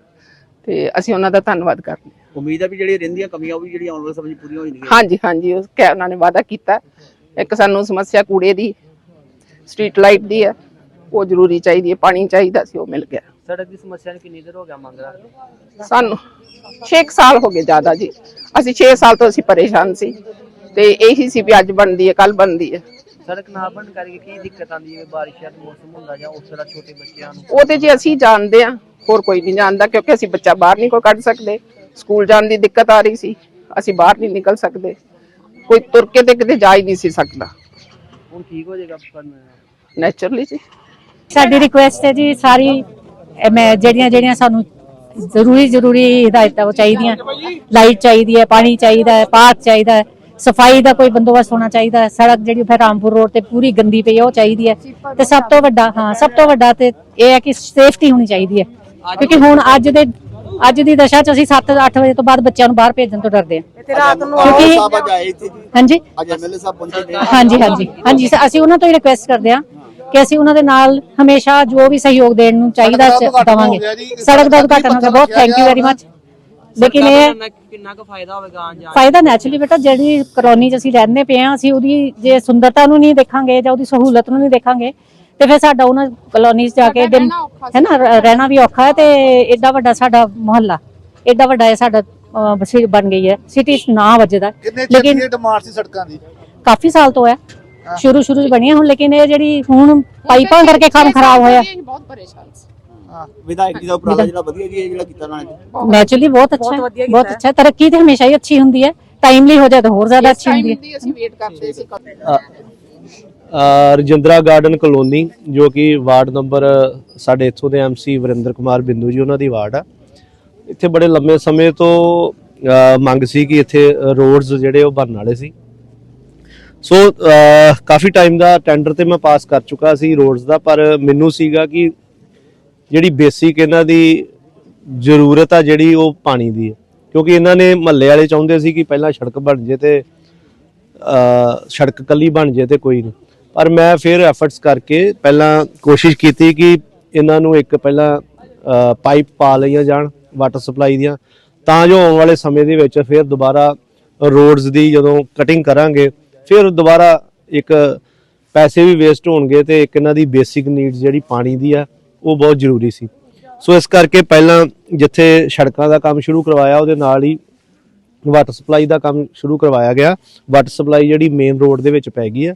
ਤੇ ਅਸੀਂ ਉਹਨਾਂ ਦਾ ਧੰਨਵਾਦ ਕਰਦੇ ਹਾਂ। ਉਮੀਦ ਹੈ ਵੀ ਜਿਹੜੀ ਰਹਿੰਦੀਆਂ ਕਮੀਆਂ ਉਹ ਵੀ ਜਿਹੜੀ ਆਉਣ ਵਾਲੇ ਸਮੇਂ 'ਚ ਪੂਰੀਆਂ ਹੋ ਜਾਣਗੀਆਂ ਹਾਂਜੀ ਹਾਂਜੀ ਉਹ ਕਹਿ ਉਹਨਾਂ ਨੇ ਵਾਅਦਾ ਕੀਤਾ। ਇੱਕ ਸਾਨੂੰ ਸਮੱਸਿਆ ਕੂੜੇ ਦੀ ਸਟਰੀਟ ਲਾਈਟ ਦੀ ਹੈ ਉਹ ਜ਼ਰੂਰੀ ਚਾਹੀਦੀ ਹੈ ਪਾਣੀ ਚਾਹੀਦਾ ਸੀ ਉਹ ਮਿਲ ਗਿਆ। ਸੜਕ ਦੀ ਸਮੱਸਿਆ ਨੂੰ ਕਿੰਨੀ ਦੇਰ ਹੋ ਗਿਆ ਮੰਗ ਰੱਖਦੇ ਸਾਨੂੰ 6 ਸਾਲ ਹੋ ਗਏ ਜ਼ਿਆਦਾ ਜੀ। ਅਸੀਂ 6 ਸਾਲ ਤੋਂ ਅਸੀਂ ਪਰੇਸ਼ਾਨ ਸੀ। ਤੇ ਇਹੀ ਸੀ ਵੀ ਅੱਜ ਬਣਦੀ ਹੈ ਕੱਲ ਬਣਦੀ ਹੈ। ਸੜਕ ਨਾ ਬਣ ਕਰਕੇ ਕੀ ਦਿੱਕਤ ਆਉਂਦੀ ਹੈ? ਬਾਰਿਸ਼ਾਂ ਦਾ ਮੌਸਮ ਹੁੰਦਾ ਜਾਂ ਉਸ ਤਰ੍ਹਾਂ ਛੋਟੇ ਬੱਚਿਆਂ ਨੂੰ? ਉਹ ਤੇ ਜੀ ਅਸੀਂ ਜਾਣਦੇ ਹਾਂ ਹੋਰ ਕੋਈ ਨਹੀਂ ਜਾਣਦਾ ਕਿਉਂਕਿ ਅਸੀਂ ਬੱਚਾ ਬਾਹਰ ਨਹੀਂ ਕੋਈ ਕੱਢ ਸਕਦੇ। ਸਕੂਲ ਜਾਣ ਦੀ ਦਿੱਕਤ ਆ ਰਹੀ ਸੀ ਅਸੀਂ ਬਾਹਰ ਨਹੀਂ ਨਿਕਲ ਸਕਦੇ। ਕੋਈ ਤੁਰ ਕੇ ਤੇ ਕਿਤੇ ਜਾ ਹੀ ਨਹੀਂ ਸੀ ਸਕਦਾ। ਹੁਣ ਠੀਕ ਹੋ ਜਾਏਗਾ? ਪਰ ਨੇਚਰਲੀ ਜੀ। ਸਾਡੀ ਰਿਕੁਐਸਟ ਹੈ ਜੀ ਸਾਰੀ ਮੈਂ ਜਿਹੜੀਆਂ ਜਿਹੜੀਆਂ ਸਾਨੂੰ ਜ਼ਰੂਰੀ ਜ਼ਰੂਰੀ ਹਦਾਇਤਾਂ ਉਹ ਚਾਹੀਦੀਆਂ। ਲਾਈਟ ਚਾਹੀਦੀ ਹੈ ਪਾਣੀ ਚਾਹੀਦਾ ਹੈ ਪਾਰਕ ਚਾਹੀਦਾ ਹੈ ਸਫ਼ਾਈ ਦਾ ਕੋਈ ਬੰਦੋਬਸਤ ਹੋਣਾ ਚਾਹੀਦਾ ਹੈ। ਸੜਕ ਜਿਹੜੀ ਫਿਰ ਰਾਮਪੁਰ ਰੋਡ ਤੇ ਪੂਰੀ ਗੰਦੀ ਪਈ ਹੈ ਉਹ ਚਾਹੀਦੀ ਹੈ। ਤੇ ਸਭ ਤੋਂ ਵੱਡਾ ਹਾਂ ਸਭ ਤੋਂ ਵੱਡਾ ਤੇ ਇਹ ਹੈ ਕਿ ਸੇਫਟੀ ਹੋਣੀ ਚਾਹੀਦੀ ਹੈ। ਕਿਉਂਕਿ ਹੁਣ ਅੱਜ ਦੇ ਅੱਜ ਦੀ ਦਸ਼ਾ 'ਚ ਅਸੀਂ 7-8 ਵਜੇ ਤੋਂ ਬਾਅਦ ਬੱਚਿਆਂ ਨੂੰ ਬਾਹਰ ਭੇਜਣ ਤੋਂ ਡਰਦੇ ਹਾਂ। ਤੇ ਰਾਤ ਨੂੰ ਕਿਉਂਕਿ ਹਾਂਜੀ? ਅੱਜ ਐਮਐਲਏ ਸਾਹਿਬ ਪਹੁੰਚੇ ਨੇ ਹਾਂਜੀ ਹਾਂਜੀ ਹਾਂਜੀ। ਅਸੀਂ ਉਹਨਾਂ ਤੋਂ ਹੀ ਰਿਕੁਐਸਟ ਕਰਦੇ ਹਾਂ ਕਿ ਅਸੀਂ ਉਹਨਾਂ ਦੇ ਨਾਲ ਹਮੇਸ਼ਾ ਜੋ ਵੀ ਸਹਿਯੋਗ ਦੇਣ ਨੂੰ ਚਾਹੀਦਾ ਹੋ ਦਵਾਂਗੇ। ਸੜਕ ਦਾ ਉਦਘਾਟਨ ਹੋ ਗਿਆ। ਬਹੁਤ ਥੈਂਕ ਯੂ ਵੈਰੀ ਮਚ ਲੇਕਿਨ ਇਹ ਕਿੰਨਾ ਕੁ ਫਾਇਦਾ ਹੋਵੇਗਾ ਆਉਣ ਜਾਣ ਫਾਇਦਾ ਨੈਚੁਰਲੀ ਬੇਟਾ ਜਿਹੜੀ ਕਲੋਨੀ 'ਚ ਅਸੀਂ ਰਹਿੰਦੇ ਪਏ ਹਾਂ ਅਸੀਂ ਉਹਦੀ ਜੇ ਸੁੰਦਰਤਾ ਨੂੰ ਨਹੀਂ ਦੇਖਾਂਗੇ ਜਾਂ ਉਹਦੀ ਸਹੂਲਤ ਨੂੰ ਨਹੀਂ ਦੇਖਾਂਗੇ ਤੇ ਫਿਰ ਸਾਡਾ ਉਹਨਾਂ ਕਲੋਨੀ 'ਚ ਜਾ ਕੇ ਦਿਨ ਹੈ ਨਾ ਰਹਿਣਾ ਵੀ ਔਖਾ ਹੈ ਤੇ ਐਡਾ ਵੱਡਾ ਸਾਡਾ ਮੁਹੱਲਾ ਐਡਾ ਵੱਡਾ ਇਹ ਸਾਡਾ ਬਸੀ ਬਣ ਗਈ ਹੈ। ਸਿਟੀ 'ਚ ਨਾ ਵੱਜਦਾ। ਕਿੰਨੇ ਚਿਰ ਲੇਕਿਨ ਦੀ ਡਿਮਾਂਡ ਸੀ ਸੜਕਾਂ ਦੀ? ਕਾਫੀ ਸਾਲ ਤੋਂ ਹੈ। ਸ਼ੁਰੂ ਸ਼ੁਰੂ ਚ ਬਣੀਆਂ ਹੁਣ ਲੇਕਿਨ ਇਹ ਜਿਹੜੀ ਹੁਣ ਪਾਈਪਾਂ ਕਰਕੇ ਕੰਮ ਖਰਾਬ ਹੋਇਆ। ਬਹੁਤ ਪਰੇਸ਼ਾਨ ਸੀ। ਵਿਧਾਇਕ ਜੀ ਦਾ ਉਪਰਾਲਾ ਜਿਹੜਾ ਵਧੀਆ ਜੀ ਇਹ ਜਿਹੜਾ ਕੀਤਾ ਉਹਨਾਂ ਨੇ। ਨੈਚੁਰਲੀ ਬਹੁਤ ਅੱਛਾ ਹੈ ਬਹੁਤ ਅੱਛਾ ਹੈ ਤਰੱਕੀ ਤੇ ਹਮੇਸ਼ਾ ਹੀ ਅੱਛੀ ਹੁੰਦੀ ਹੈ। ਟਾਈਮਲੀ ਹੋ ਜਾਏ ਤਾਂ ਹੋਰ ਜ਼ਿਆਦਾ ਅੱਛੀ ਹੁੰਦੀ ਹੈ ਅਸੀਂ ਵੇਟ ਕਰਦੇ ਸੀ ਅ, ਰਜਿੰਦਰਾ ਗਾਰਡਨ ਕਲੋਨੀ ਜੋ ਕਿ ਵਾਰਡ ਨੰਬਰ ਸਾਡੇ ਇੱਥੋਂ ਦੇ ਐਮਸੀ ਵਰਿੰਦਰ ਕੁਮਾਰ ਬਿੰਦੂ ਜੀ ਉਹਨਾਂ ਦੀ ਵਾਰਡ ਆ। ਇੱਥੇ ਬੜੇ ਲੰਮੇ ਸਮੇਂ ਤੋਂ ਅ, ਮੰਗ ਸੀ ਕਿ ਇੱਥੇ ਰੋਡਸ ਜਿਹੜੇ ਉਹ ਬਣਨ ਵਾਲੇ ਸੀ। ਸੋ ਕਾਫੀ ਟਾਈਮ ਦਾ ਟੈਂਡਰ ਤੇ ਮੈਂ ਪਾਸ ਕਰ ਚੁੱਕਾ ਸੀ ਰੋਡਸ ਦਾ, ਪਰ ਮੈਨੂੰ ਸੀਗਾ ਕਿ ਜਿਹੜੀ ਬੇਸਿਕ ਇਹਨਾਂ ਦੀ ਜ਼ਰੂਰਤ ਆ ਜਿਹੜੀ ਉਹ ਪਾਣੀ ਦੀ ਹੈ। ਕਿਉਂਕਿ ਇਹਨਾਂ ਨੇ ਮਹੱਲੇ ਵਾਲੇ ਚਾਹੁੰਦੇ ਸੀ ਕਿ ਪਹਿਲਾਂ ਸੜਕ ਬਣ ਜੇ ਤੇ ਸੜਕ ਕੱਲੀ ਬਣ ਜੇ ਤੇ ਕੋਈ ਨਹੀਂ। ਪਰ ਮੈਂ ਫਿਰ ਐਫਰਟਸ ਕਰਕੇ ਪਹਿਲਾਂ ਕੋਸ਼ਿਸ਼ ਕੀਤੀ ਕਿ ਇਹਨਾਂ ਨੂੰ ਇੱਕ ਪਹਿਲਾਂ ਪਾਈਪ ਪਾ ਲਈਆਂ ਜਾਣ ਵਾਟਰ ਸਪਲਾਈ ਦੀਆਂ। ਤਾਂ ਜੋ ਆਉਣ ਵਾਲੇ ਸਮੇਂ ਦੇ ਵਿੱਚ ਫਿਰ ਦੁਬਾਰਾ ਰੋਡਸ ਦੀ ਜਦੋਂ ਕਟਿੰਗ ਕਰਾਂਗੇ ਫਿਰ ਦੁਬਾਰਾ ਇੱਕ ਪੈਸੇ ਵੀ ਵੇਸਟ ਹੋਣਗੇ ਤੇ ਇੱਕ ਇਹਨਾਂ ਦੀ ਬੇਸਿਕ ਨੀਡ ਜਿਹੜੀ ਪਾਣੀ ਦੀ ਆ, ਉਹ ਬਹੁਤ ਜ਼ਰੂਰੀ ਸੀ। ਸੋ ਇਸ ਕਰਕੇ ਪਹਿਲਾਂ ਜਿੱਥੇ ਸੜਕਾਂ ਦਾ ਕੰਮ ਸ਼ੁਰੂ ਕਰਵਾਇਆ, ਉਹਦੇ ਨਾਲ ਹੀ ਵਾਟਰ ਸਪਲਾਈ ਦਾ ਕੰਮ ਸ਼ੁਰੂ ਕਰਵਾਇਆ ਗਿਆ। ਵਾਟਰ ਸਪਲਾਈ ਜਿਹੜੀ ਮੇਨ ਰੋਡ ਦੇ ਵਿੱਚ ਪੈ ਗਈ ਆ।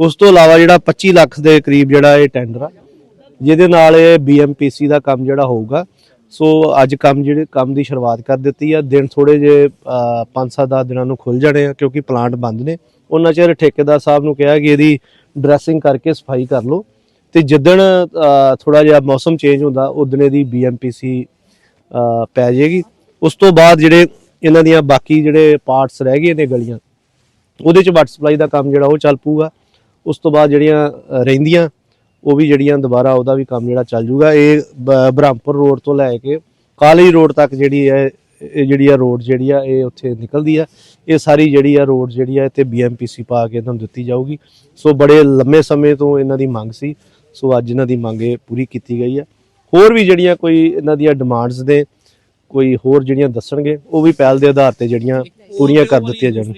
ਉਸ ਤੋਂ ਇਲਾਵਾ ਜਿਹੜਾ 25 ਲੱਖ ਦੇ ਕਰੀਬ ਜਿਹੜਾ ਇਹ ਟੈਂਡਰ ਆ, ਜਿਹਦੇ ਨਾਲ ਇਹ ਬੀਐਮਪੀਸੀ ਦਾ ਕੰਮ ਜਿਹੜਾ ਹੋਊਗਾ। ਸੋ ਅੱਜ ਕੰਮ ਜਿਹੜੇ, ਕੰਮ ਦੀ ਸ਼ੁਰੂਆਤ ਕਰ ਦਿੱਤੀ ਆ। ਦਿਨ ਥੋੜੇ ਜੇ 5-7 ਦਿਨਾਂ ਨੂੰ ਖੁੱਲ ਜਾਣੇ ਆ, ਕਿਉਂਕਿ ਪਲਾਂਟ ਬੰਦ ਨੇ। ਉਹਨਾਂ ਚਿਰ ਠੇਕੇਦਾਰ ਸਾਹਿਬ ਨੂੰ ਕਿਹਾ ਕਿ ਇਹਦੀ ਡਰੈਸਿੰਗ ਕਰਕੇ ਸਫ਼ਾਈ ਕਰ ਲਓ। ਤੇ ਜਿੱਦਣ ਥੋੜਾ ਜਿਹਾ ਮੌਸਮ ਚੇਂਜ ਹੁੰਦਾ, ਉਦਣ ਇਹਦੀ ਬੀਐਮਪੀਸੀ ਪੈ ਜਾਏਗੀ। ਉਸ ਤੋਂ ਬਾਅਦ ਜਿਹੜੇ ਇਹਨਾਂ ਦੀਆਂ ਬਾਕੀ ਜਿਹੜੇ ਪਾਰਟਸ ਰਹਿ ਗਏ ਨੇ ਗਲੀਆਂ, ਉਹਦੇ ਚ ਵਾਟਰ ਸਪਲਾਈ ਦਾ ਕੰਮ ਜਿਹੜਾ ਉਹ ਚੱਲ ਪੂਗਾ ਉਸ ਤੋਂ ਬਾਅਦ ਜਿਹੜੀਆਂ ਰਹਿੰਦੀਆਂ, ਉਹ ਵੀ ਜਿਹੜੀਆਂ ਦੁਬਾਰਾ ਉਹਦਾ ਵੀ ਕੰਮ ਜਿਹੜਾ ਚੱਲ ਜੂਗਾ। ਇਹ ਬ- ਬ੍ਰਹਮਪੁਰ ਰੋਡ ਤੋਂ ਲੈ ਕੇ ਕਾਲੀ ਰੋਡ ਤੱਕ ਜਿਹੜੀ ਹੈ ਇਹ ਜਿਹੜੀ ਆ ਰੋਡ ਜਿਹੜੀ ਆ, ਇਹ ਉੱਥੇ ਨਿਕਲਦੀ ਆ। ਇਹ ਸਾਰੀ ਜਿਹੜੀ ਆ ਰੋਡ ਜਿਹੜੀ ਆ ਤੇ ਬੀਐਮਪੀਸੀ ਪਾ ਕੇ ਇਹਨਾਂ ਨੂੰ ਦਿੱਤੀ ਜਾਊਗੀ। ਸੋ ਬੜੇ ਲੰਮੇ ਸਮੇਂ ਤੋਂ ਇਹਨਾਂ ਦੀ ਮੰਗ ਸੀ। ਸੋ ਅੱਜ ਇਹਨਾਂ ਦੀ ਮੰਗ ਇਹ ਪੂਰੀ ਕੀਤੀ ਗਈ ਹੈ ਹੋਰ ਵੀ ਜਿਹੜੀਆਂ ਕੋਈ ਇਹਨਾਂ ਦੀਆਂ ਡਿਮਾਂਡਸ ਦੇ ਕੋਈ ਹੋਰ ਜਿਹੜੀਆਂ ਦੱਸਣਗੇ, ਉਹ ਵੀ ਪਹਿਲ ਦੇ ਆਧਾਰ ਤੇ ਜਿਹੜੀਆਂ ਪੂਰੀਆਂ ਕਰ ਦਿੱਤੀਆਂ ਜਾਣ।